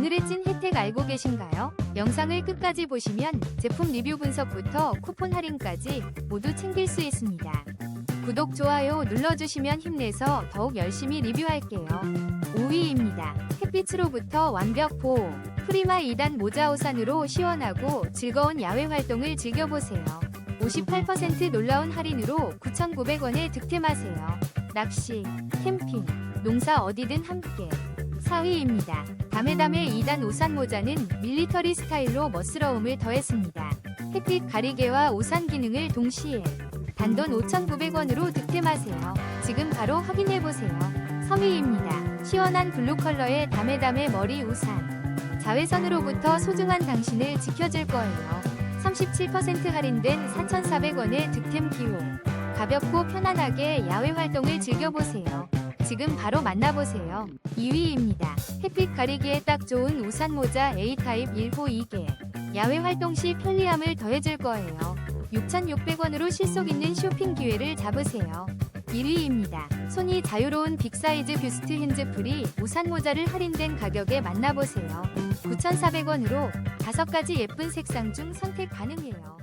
오늘의 찐 혜택 알고 계신가요? 영상을 끝까지 보시면 제품 리뷰 분석부터 쿠폰 할인까지 모두 챙길 수 있습니다. 구독, 좋아요 눌러주시면 힘내서 더욱 열심히 리뷰할게요. 5위입니다. 햇빛으로부터 완벽 보호. 프리마 2단 모자 우산으로 시원하고 즐거운 야외 활동을 즐겨보세요. 58% 놀라운 할인으로 9,900원에 득템하세요. 낚시, 캠핑, 농사 어디든 함께. 4위입니다. 다메다메 2단 우산 모자는 밀리터리 스타일로 멋스러움을 더했습니다. 햇빛 가리개와 우산 기능을 동시에 단돈 5,900원으로 득템하세요. 지금 바로 확인해보세요. 3위입니다. 시원한 블루 컬러의 다메다메 머리 우산. 자외선으로부터 소중한 당신을 지켜줄 거예요. 37% 할인된 4,400원의 득템 기호. 가볍고 편안하게 야외 활동을 즐겨보세요. 지금 바로 만나보세요. 2위입니다. 햇빛 가리기에 딱 좋은 우산 모자 A타입 1호 2개. 야외 활동 시 편리함을 더해줄 거예요. 6,600원으로 실속 있는 쇼핑 기회를 잡으세요. 1위입니다. 손이 자유로운 빅사이즈 뷰스트 핸즈프리 우산 모자를 할인된 가격에 만나보세요. 9,400원으로 5가지 예쁜 색상 중 선택 가능해요.